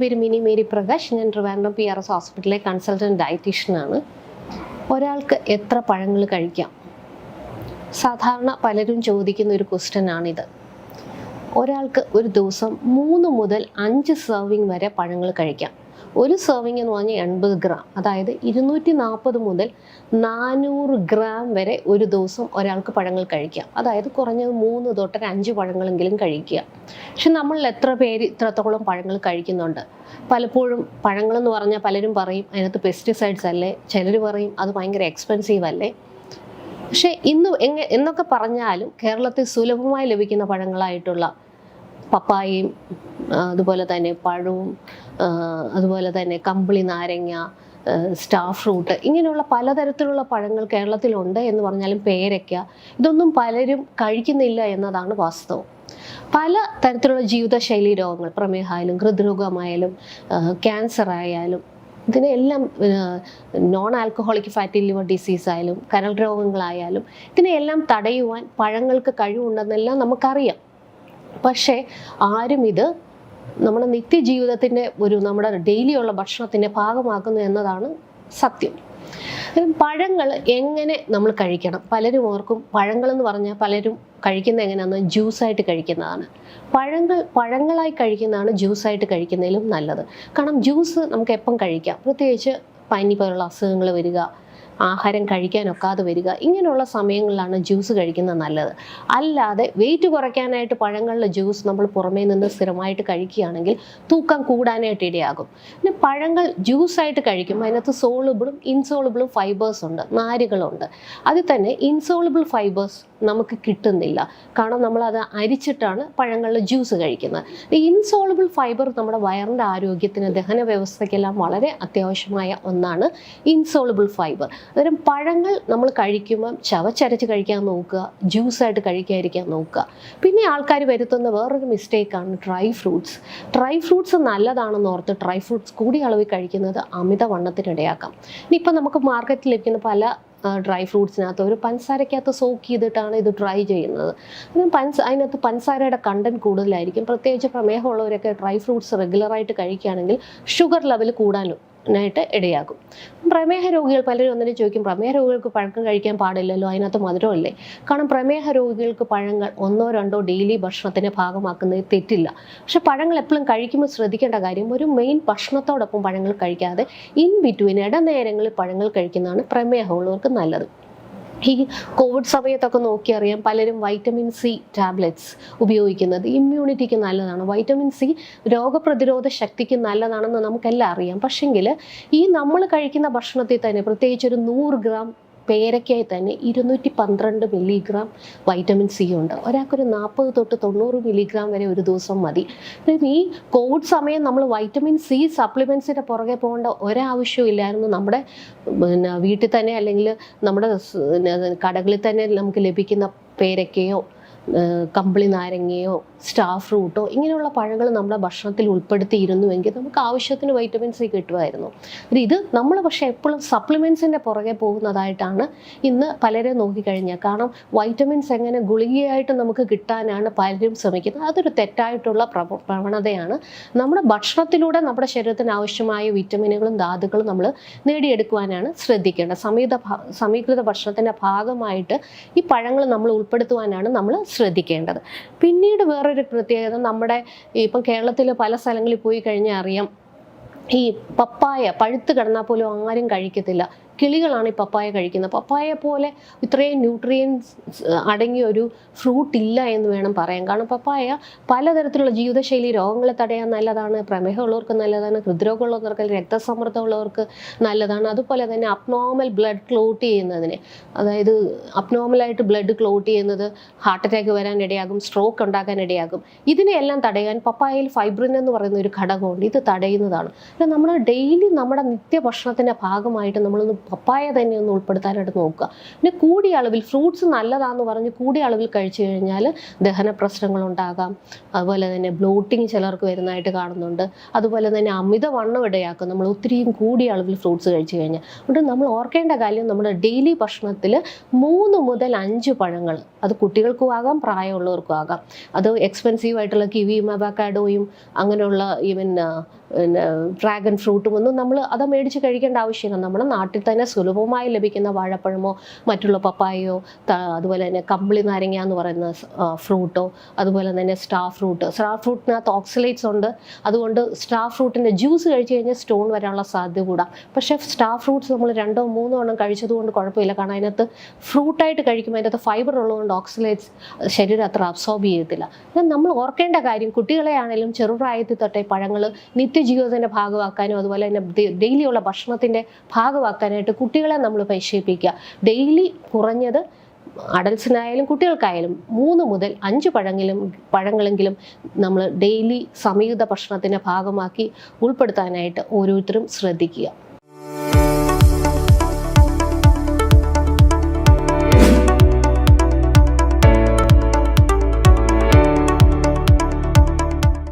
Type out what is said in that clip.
പേര് മിനി മേരി പ്രകാശ്. ഞാൻ Trivandrum P R S ഹോസ്പിറ്റലിലെ കൺസൾട്ടന്റ് ഡയറ്റീഷ്യനാണ് ഒരാൾക്ക് എത്ര പഴങ്ങൾ കഴിക്കാം? സാധാരണ പലരും ചോദിക്കുന്ന ഒരു ക്വസ്റ്റ്യൻ ആണിത്. ഒരാൾക്ക് ഒരു ദിവസം മൂന്ന് മുതൽ അഞ്ച് സെർവിങ് വരെ പഴങ്ങൾ കഴിക്കാം. ഒരു സെർവിങ് എന്ന് പറഞ്ഞാൽ എൺപത് ഗ്രാം അതായത് ഇരുന്നൂറ്റി നാൽപ്പത് മുതൽ നാനൂറ് ഗ്രാം വരെ ഒരു ദിവസം ഒരാൾക്ക് പഴങ്ങൾ കഴിക്കാം. അതായത് കുറഞ്ഞത് മൂന്ന് തൊട്ടൊരു അഞ്ച് പഴങ്ങളെങ്കിലും കഴിക്കുക. പക്ഷെ നമ്മൾ എത്ര പേര് ഇത്രത്തോളം പഴങ്ങൾ കഴിക്കുന്നുണ്ട്? പലപ്പോഴും പഴങ്ങളെന്ന് പറഞ്ഞാൽ പലരും പറയും അതിനകത്ത് പെസ്റ്റിസൈഡ്സ് അല്ലേ? ചിലർ പറയും അത് ഭയങ്കര എക്സ്പെൻസീവ് അല്ലേ? പക്ഷേ ഇന്ന് എങ്ങ എന്നൊക്കെ പറഞ്ഞാലും കേരളത്തിൽ സുലഭമായി ലഭിക്കുന്ന പഴങ്ങളായിട്ടുള്ള പപ്പായയും അതുപോലെ തന്നെ പഴവും അതുപോലെ തന്നെ കമ്പിളി നാരങ്ങ സ്റ്റാർ ഫ്രൂട്ട് ഇങ്ങനെയുള്ള പലതരത്തിലുള്ള പഴങ്ങൾ കേരളത്തിലുണ്ട് എന്ന് പറഞ്ഞാലും പേരയ്ക്ക. ഇതൊന്നും പലരും കഴിക്കുന്നില്ല എന്നതാണ് വാസ്തവം. പല തരത്തിലുള്ള ജീവിതശൈലി രോഗങ്ങൾ പ്രമേഹമായാലും ഹൃദ്രോഗമായാലും ക്യാൻസർ ആയാലും ഇതിനെല്ലാം non alcoholic fatty liver disease ആയാലും കരൾ രോഗങ്ങളായാലും ഇതിനെല്ലാം തടയുവാൻ പഴങ്ങൾക്ക് കഴിവുണ്ടെന്നെല്ലാം നമുക്കറിയാം. പക്ഷേ ആരും ഇത് നമ്മുടെ നിത്യജീവിതത്തിന്റെ ഒരു നമ്മുടെ ഡെയിലിയുള്ള ഭക്ഷണത്തിന്റെ ഭാഗമാക്കുന്നു എന്നതാണ് സത്യം. പഴങ്ങൾ എങ്ങനെ നമ്മൾ കഴിക്കണം? പലരും ഓർക്കും പഴങ്ങൾ എന്ന് പറഞ്ഞാൽ പലരും കഴിക്കുന്നത് എങ്ങനെയാണെന്ന് ജ്യൂസായിട്ട് കഴിക്കുന്നതാണ്. പഴങ്ങൾ പഴങ്ങളായി കഴിക്കുന്നതാണ് ജ്യൂസായിട്ട് കഴിക്കുന്നതിലും നല്ലത്. കാരണം ജ്യൂസ് നമുക്ക് എപ്പം കഴിക്കാം? പ്രത്യേകിച്ച് പനി പോലുള്ള അസുഖങ്ങൾ വരിക ആഹാരം കഴിക്കാൻ ഒക്കാതെ വരിക. ഇങ്ങനെയുള്ള സമയങ്ങളിലാണ് ജ്യൂസ് കഴിക്കുന്നത് നല്ലത്. അല്ലാതെ വെയിറ്റ് കുറയ്ക്കാനായിട്ട് പഴങ്ങളിലെ ജ്യൂസ് നമ്മൾ പുറമേ നിന്ന് സ്ഥിരമായിട്ട് കഴിക്കുകയാണെങ്കിൽ തൂക്കം കൂടാനായിട്ട് ഇടയാകും. പിന്നെ പഴങ്ങൾ ജ്യൂസായിട്ട് കഴിക്കുമ്പോൾ അതിനകത്ത് സോളിബിളും ഇൻസോളിബിളും ഫൈബേഴ്സ് ഉണ്ട്. നാരുകളുണ്ട്. അതിൽ തന്നെ ഇൻസോളിബിൾ ഫൈബേഴ്സ് നമുക്ക് കിട്ടുന്നില്ല. കാരണം നമ്മൾ അത് അരിച്ചിട്ടാണ് പഴങ്ങളുടെ ജ്യൂസ് കഴിക്കുന്നത്. ഇൻസോളുബിൾ ഫൈബർ നമ്മുടെ വയറിന്റെ ആരോഗ്യത്തിന് ദഹന വ്യവസ്ഥയ്ക്കെല്ലാം വളരെ അത്യാവശ്യമായ ഒന്നാണ് ഇൻസോളബിൾ ഫൈബർ. അന്നേരം പഴങ്ങൾ നമ്മൾ കഴിക്കുമ്പം ചവച്ചരച്ച് കഴിക്കാൻ നോക്കുക ജ്യൂസായിട്ട് കഴിക്കാതിരിക്കാൻ നോക്കുക. പിന്നെ ആൾക്കാർ വരുത്തുന്ന വേറൊരു മിസ്റ്റേക്കാണ് ഡ്രൈ ഫ്രൂട്ട്സ്. ഡ്രൈ ഫ്രൂട്ട്സ് നല്ലതാണെന്ന് ഓർത്ത് ഡ്രൈ ഫ്രൂട്ട്സ് കൂടി അളവിൽ കഴിക്കുന്നത് അമിതവണ്ണത്തിനിടയാക്കാം. ഇനിയിപ്പോൾ നമുക്ക് മാർക്കറ്റിൽ ലഭിക്കുന്ന പല ഡ്രൈ ഫ്രൂട്ട്സിനകത്ത് ഒരു പഞ്ചസാരക്കകത്ത് സോക്ക് ചെയ്തിട്ടാണ് ഇത് ഡ്രൈ ചെയ്യുന്നത്. പഞ്ച അതിനകത്ത് പഞ്ചസാരയുടെ കണ്ടന്റ് കൂടുതലായിരിക്കും. പ്രത്യേകിച്ച് പ്രമേഹമുള്ളവരൊക്കെ ഡ്രൈ ഫ്രൂട്ട്സ് റെഗുലറായിട്ട് കഴിക്കുകയാണെങ്കിൽ ഷുഗർ ലെവൽ കൂടാനും നായിട്ട് ഇടയാകും പ്രമേഹ രോഗികൾ പലരും ഒന്നിനും ചോദിക്കും പ്രമേഹ രോഗികൾക്ക് പഴക്കം കഴിക്കാൻ പാടില്ലല്ലോ? അതിനകത്ത് മധുരമല്ലേ? കാരണം പ്രമേഹ രോഗികൾക്ക് പഴങ്ങൾ ഒന്നോ രണ്ടോ ഡെയിലി ഭക്ഷണത്തിന്റെ ഭാഗമാക്കുന്നത് തെറ്റില്ല. പക്ഷെ പഴങ്ങൾ എപ്പോഴും കഴിക്കുമ്പോൾ ശ്രദ്ധിക്കേണ്ട കാര്യം ഒരു മെയിൻ ഭക്ഷണത്തോടൊപ്പം പഴങ്ങൾ കഴിക്കാതെ ഇൻ ബിറ്റ്വീൻ ഇടനേരങ്ങളിൽ പഴങ്ങൾ കഴിക്കുന്നതാണ് പ്രമേഹമുള്ളവർക്ക് നല്ലത്. ഈ കോവിഡ് സമയത്തൊക്കെ നോക്കിയറിയാം പലരും വൈറ്റമിൻ സി ടാബ്ലറ്റ്സ് ഉപയോഗിക്കുന്നത്. ഇമ്മ്യൂണിറ്റിക്ക് നല്ലതാണ്. വൈറ്റമിൻ സി രോഗപ്രതിരോധ ശക്തിക്ക് നല്ലതാണെന്ന് നമുക്കെല്ലാം അറിയാം. പക്ഷെങ്കിൽ ഈ നമ്മൾ കഴിക്കുന്ന ഭക്ഷണത്തിൽ തന്നെ പ്രത്യേകിച്ച് ഒരു നൂറ് ഗ്രാം പേരയ്ക്കായി തന്നെ ഇരുന്നൂറ്റി പന്ത്രണ്ട് മില്ലിഗ്രാം വൈറ്റമിൻ സി ഉണ്ട്. ഒരാൾക്കൊരു നാൽപ്പത് തൊട്ട് തൊണ്ണൂറ് മില്ലിഗ്രാം വരെ ഒരു ദിവസം മതി. ഈ കോവിഡ് സമയം നമ്മൾ വൈറ്റമിൻ സി സപ്ലിമെൻസിന്റെ പുറകെ പോകേണ്ട ഒരാവശ്യവും ഇല്ലായിരുന്നു. നമ്മുടെ പിന്നെ വീട്ടിൽ തന്നെ അല്ലെങ്കിൽ നമ്മുടെ കടകളിൽ തന്നെ നമുക്ക് ലഭിക്കുന്ന പേരയ്ക്കയോ ഏഹ് കമ്പിളി നാരങ്ങയോ സ്റ്റാർ ഫ്രൂട്ടോ ഇങ്ങനെയുള്ള പഴങ്ങൾ നമ്മുടെ ഭക്ഷണത്തിൽ ഉൾപ്പെടുത്തിയിരുന്നുവെങ്കിൽ നമുക്ക് ആവശ്യത്തിന് വൈറ്റമിൻസ് കിട്ടുമായിരുന്നു. ഇത് നമ്മൾ പക്ഷേ എപ്പോഴും സപ്ലിമെൻസിന്റെ പുറകെ പോകുന്നതായിട്ടാണ് ഇന്ന് പലരെ നോക്കിക്കഴിഞ്ഞാൽ കാരണം വൈറ്റമിൻസ് എങ്ങനെ ഗുളികയായിട്ട് നമുക്ക് കിട്ടാനാണ് പലരും ശ്രമിക്കുന്നത്. അതൊരു തെറ്റായിട്ടുള്ള പ്രവണതയാണ്. നമ്മുടെ ഭക്ഷണത്തിലൂടെ നമ്മുടെ ശരീരത്തിന് ആവശ്യമായ വിറ്റമിനുകളും ധാതുക്കളും നമ്മൾ നേടിയെടുക്കുവാനാണ് ശ്രദ്ധിക്കേണ്ടത്. സമീത സമീകൃത ഭക്ഷണത്തിന്റെ ഭാഗമായിട്ട് ഈ പഴങ്ങൾ നമ്മൾ ഉൾപ്പെടുത്തുവാനാണ് നമ്മൾ ശ്രദ്ധിക്കേണ്ടത്. പിന്നീട് വേറൊരു പ്രത്യേകത നമ്മുടെ ഇപ്പം കേരളത്തിൽ പല സ്ഥലങ്ങളിൽ പോയി കഴിഞ്ഞാൽ അറിയാം ഈ പപ്പായ പഴുത്ത് കിടന്നാൽ പോലും ആരും കഴിക്കത്തില്ല. കിളികളാണ് ഈ പപ്പായ കഴിക്കുന്നത്. പപ്പായ പോലെ ഇത്രയും ന്യൂട്രിയൻസ് അടങ്ങിയ ഒരു ഫ്രൂട്ട് ഇല്ല എന്ന് വേണം പറയാൻ. കാരണം പപ്പായ പലതരത്തിലുള്ള ജീവിതശൈലി രോഗങ്ങളെ തടയാൻ നല്ലതാണ് പ്രമേഹമുള്ളവർക്ക് നല്ലതാണ് ഹൃദ്രോഗമുള്ളവർക്ക് രക്തസമ്മർദ്ദമുള്ളവർക്ക് നല്ലതാണ്. അതുപോലെ തന്നെ അബ്നോർമൽ ബ്ലഡ് ക്ലോട്ട് ചെയ്യുന്നതിന്. അതായത് അബ്നോർമലായിട്ട് ബ്ലഡ് ക്ലോട്ട് ചെയ്യുന്നത് ഹാർട്ട് അറ്റാക്ക് വരാൻ ഇടയാകും സ്ട്രോക്ക് ഉണ്ടാക്കാൻ ഇതിനെയെല്ലാം തടയാൻ പപ്പായയിൽ ഫൈബ്രിൻ എന്ന് പറയുന്ന ഒരു ഘടകമുണ്ട്. ഇത് തടയുന്നതാണ്. നമ്മൾ ഡെയിലി നമ്മുടെ നിത്യഭക്ഷണത്തിന്റെ ഭാഗമായിട്ട് നമ്മളൊന്ന് പപ്പായ തന്നെ ഒന്ന് ഉൾപ്പെടുത്താനായിട്ട് നോക്കുക. പിന്നെ കൂടിയ അളവിൽ ഫ്രൂട്ട്സ് നല്ലതാന്ന് പറഞ്ഞ് കൂടിയ അളവിൽ കഴിച്ചു കഴിഞ്ഞാൽ ദഹന പ്രശ്നങ്ങൾ ഉണ്ടാകാം അതുപോലെ തന്നെ ബ്ലോട്ടിങ് ചിലർക്ക് വരുന്നതായിട്ട് കാണുന്നുണ്ട്. അതുപോലെ തന്നെ അമിതവണ്ണം ഇടയാക്കും. നമ്മൾ ഒത്തിരിയും കൂടിയ അളവിൽ ഫ്രൂട്ട്സ് കഴിച്ചു കഴിഞ്ഞാൽ. അതുകൊണ്ട് നമ്മൾ ഓർക്കേണ്ട കാര്യം നമ്മുടെ ഡെയിലി ഭക്ഷണത്തിൽ മൂന്ന് മുതൽ അഞ്ച് പഴങ്ങൾ. അത് കുട്ടികൾക്കും ആകാം പ്രായമുള്ളവർക്കും ആകാം. അത് എക്സ്പെൻസീവ് ആയിട്ടുള്ള കിവിയും അവക്കാഡോയും അങ്ങനെയുള്ള ഈവൻ പിന്നെ ഡ്രാഗൺ ഫ്രൂട്ടും ഒന്നും നമ്മൾ അത് മേടിച്ച് കഴിക്കേണ്ട ആവശ്യമില്ല. നമ്മുടെ നാട്ടിൽ തന്നെ സുലഭമായി ലഭിക്കുന്ന വാഴപ്പഴമോ മറ്റുള്ള പപ്പായയോ അതുപോലെ തന്നെ കമ്പിളി നാരങ്ങ എന്ന് പറയുന്ന ഫ്രൂട്ടോ അതുപോലെ തന്നെ സ്റ്റാർ ഫ്രൂട്ട് സ്റ്റാർ ഫ്രൂട്ടിനകത്ത് ഓക്സിലേറ്റ്സ് ഉണ്ട്. അതുകൊണ്ട് സ്റ്റാർ ഫ്രൂട്ടിന്റെ ജ്യൂസ് കഴിച്ചു കഴിഞ്ഞാൽ സ്റ്റോൺ വരാനുള്ള സാധ്യത കൂടാം. പക്ഷേ സ്റ്റാർ ഫ്രൂട്ട്സ് നമ്മൾ രണ്ടോ മൂന്നോ എണ്ണം കഴിച്ചതുകൊണ്ട് കുഴപ്പമില്ല. കാരണം അതിനകത്ത് ഫ്രൂട്ടായിട്ട് കഴിക്കുമ്പോൾ അതിനകത്ത് ഫൈബർ ഉള്ളതുകൊണ്ട് ഓക്സിലേറ്റ്സ് ശരീരം അത്ര അബ്സോർബ് ചെയ്യത്തില്ല. നമ്മൾ ഓർക്കേണ്ട കാര്യം കുട്ടികളെ ആണെങ്കിലും ചെറുപ്രായത്തിൽ തൊട്ടേ പഴങ്ങൾ നിത്യജീവിതത്തിന്റെ ഭാഗമാക്കാനും അതുപോലെ തന്നെ ഡെയിലിയുള്ള ഭക്ഷണത്തിന്റെ ഭാഗമാക്കാനായിട്ട് കുട്ടികളെ നമ്മൾ പരിശീലിപ്പിക്കുക. ഡെയിലി കുറഞ്ഞത് അഡൽസിനായാലും കുട്ടികൾക്കായാലും മൂന്ന് മുതൽ അഞ്ച് പഴങ്ങളും പഴങ്ങളെങ്കിലും നമ്മൾ ഡെയിലി സംയുക്ത ഭക്ഷണത്തിന്റെ ഭാഗമാക്കി ഉൾപ്പെടുത്താനായിട്ട് ഓരോരുത്തരും ശ്രദ്ധിക്കുക.